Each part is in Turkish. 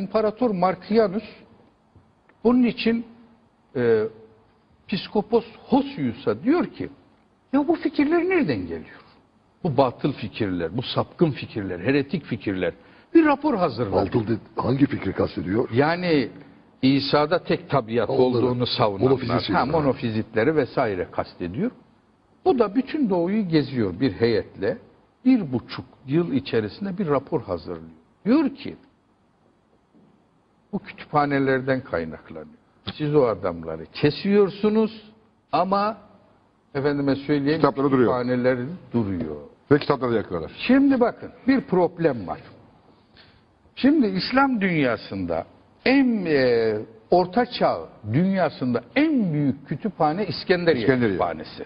İmparator Markianus bunun için e, Piskopos Hosius'a diyor ki ya bu fikirler nereden geliyor? Bu batıl fikirler, bu sapkın fikirler, heretik fikirler. Bir rapor hazırladı. De- hangi fikri kastediyor? Yani İsa'da tek tabiat Onları, olduğunu savunanlar, ha, monofizitleri vesaire kastediyor. Bu da bütün doğuyu geziyor bir heyetle. Bir buçuk yıl içerisinde bir rapor hazırlıyor. Diyor ki bu kütüphanelerden kaynaklanıyor. Siz o adamları kesiyorsunuz ama efendime söyleyeyim Kitapları duruyor. kütüphaneler duruyor. Ve kitapları yakıyorlar. Şimdi bakın bir problem var. Şimdi İslam dünyasında en e, orta çağ dünyasında en büyük kütüphane İskenderiye, İskenderiye. kütüphanesi.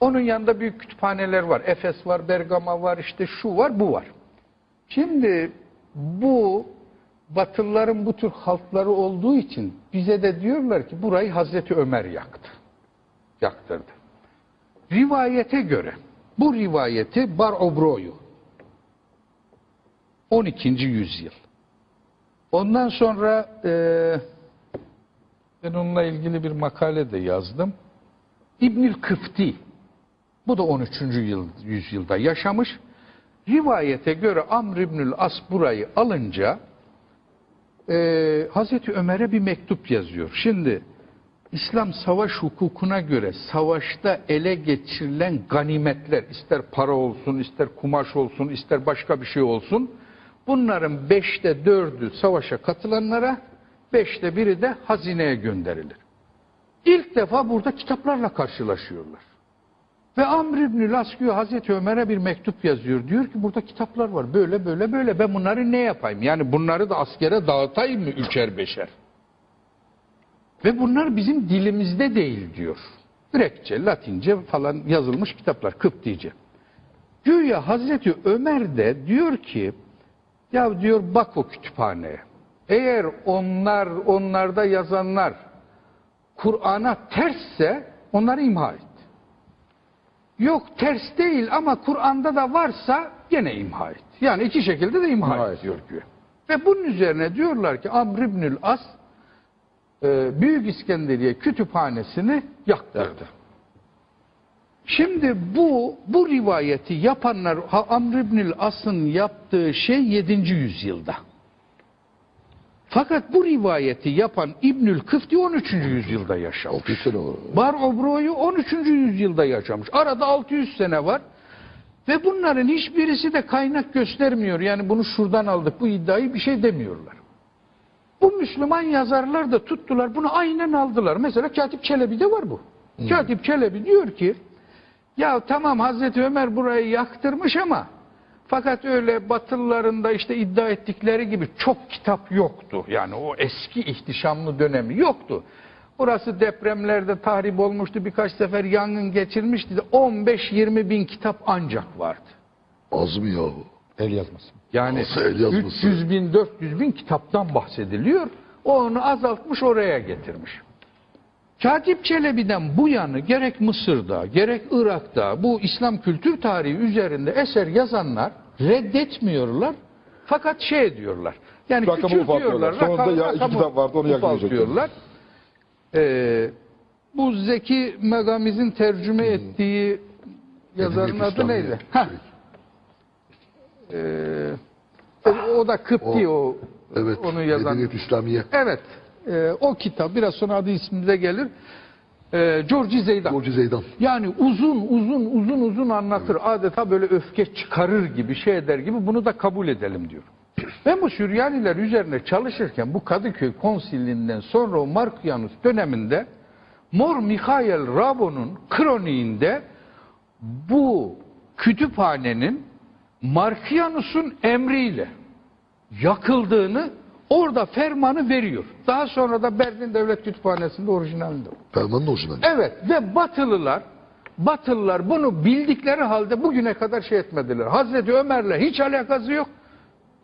Onun yanında büyük kütüphaneler var. Efes var, Bergama var, işte şu var, bu var. Şimdi bu Batılıların bu tür halkları olduğu için bize de diyorlar ki burayı Hazreti Ömer yaktı. Yaktırdı. Rivayete göre bu rivayeti Bar Obro'yu 12. yüzyıl. Ondan sonra eee ben onunla ilgili bir makale de yazdım. İbnül Kıfti bu da 13. Yıl, yüzyılda yaşamış. Rivayete göre Amr İbnül As burayı alınca eee Hazreti Ömer'e bir mektup yazıyor. Şimdi İslam savaş hukukuna göre savaşta ele geçirilen ganimetler ister para olsun, ister kumaş olsun, ister başka bir şey olsun bunların beşte dördü savaşa katılanlara beşte biri de hazineye gönderilir. İlk defa burada kitaplarla karşılaşıyorlar. Ve Amr İbnül As diyor Hazreti Ömer'e bir mektup yazıyor. Diyor ki burada kitaplar var. Böyle böyle böyle. Ben bunları ne yapayım? Yani bunları da askere dağıtayım mı üçer beşer? Ve bunlar bizim dilimizde değil diyor. Grekçe, Latince falan yazılmış kitaplar, Kıptice. Güya Hazreti Ömer de diyor ki, ya diyor bak o kütüphaneye. Eğer onlar, onlarda yazanlar Kur'an'a tersse onları imha et. Yok ters değil ama Kur'an'da da varsa gene imha et. Yani iki şekilde de imha, İmha et et. diyor. Ve bunun üzerine diyorlar ki Amr İbnül As e, Büyük İskenderiye kütüphanesini yaktırdı. Şimdi bu bu rivayeti yapanlar Amr İbnül As'ın yaptığı şey 7. yüzyılda. Fakat bu rivayeti yapan İbnül Kıfti 13. yüzyılda yaşamış. 600 sene var. Bar Obro'yu 13. yüzyılda yaşamış. Arada 600 sene var. Ve bunların hiçbirisi de kaynak göstermiyor. Yani bunu şuradan aldık bu iddiayı bir şey demiyorlar. Bu Müslüman yazarlar da tuttular bunu aynen aldılar. Mesela Katip Çelebi'de var bu. Katip Çelebi diyor ki ya tamam Hazreti Ömer burayı yaktırmış ama fakat öyle Batılıların da işte iddia ettikleri gibi çok kitap yoktu. Yani o eski ihtişamlı dönemi yoktu. Burası depremlerde tahrip olmuştu. Birkaç sefer yangın geçirmişti. 15-20 bin kitap ancak vardı. Az mı yahu? El yazması. Yani Nasıl el yazması? 300 bin 400 bin kitaptan bahsediliyor. O onu azaltmış oraya getirmiş. Katip Çelebi'den bu yanı gerek Mısır'da gerek Irak'ta bu İslam kültür tarihi üzerinde eser yazanlar reddetmiyorlar. Fakat şey diyorlar. Yani Rakamı küçültüyorlar. Sonunda ya iki kitap vardı, onu yakmayacaklar. Ee, bu Zeki Megamiz'in tercüme ettiği yazarın adı neydi? Heh. Ee, o da Kıpti o, Evet. onu yazan. Medeniyet İslamiye. Evet. E, o kitap biraz sonra adı ismimize gelir. E, George Zeydan. George Zeydan. Yani uzun uzun uzun uzun anlatır. Adeta böyle öfke çıkarır gibi şey eder gibi bunu da kabul edelim diyor. Ben bu Süryaniler üzerine çalışırken bu Kadıköy konsilinden sonra o Markianus döneminde Mor Mihail Rabo'nun kroniğinde bu kütüphanenin Markianus'un emriyle yakıldığını orada fermanı veriyor. Daha sonra da Berlin Devlet Kütüphanesi'nde orijinalinde. Fermanın orijinali. Evet ve Batılılar Batılılar bunu bildikleri halde bugüne kadar şey etmediler. Hazreti Ömer'le hiç alakası yok.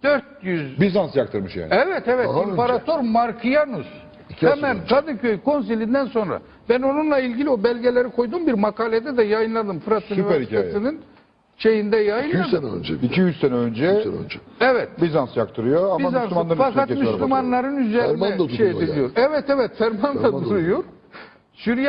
400 Bizans yaktırmış yani. Evet evet Daha önce. İmparator Markianus İki asır hemen önce. Kadıköy konsilinden sonra ben onunla ilgili o belgeleri koydum bir makalede de yayınladım Fırat Süper Üniversitesi'nin şeyinde 200 yayınladı. sene önce. bir de. 200 sene önce 200 sene önce. Evet. Bizans yaktırıyor ama Bizans, Müslümanların fakat. Müslümanların üzerine şey ediliyor. yani. Evet evet ferman da duruyor. Süryan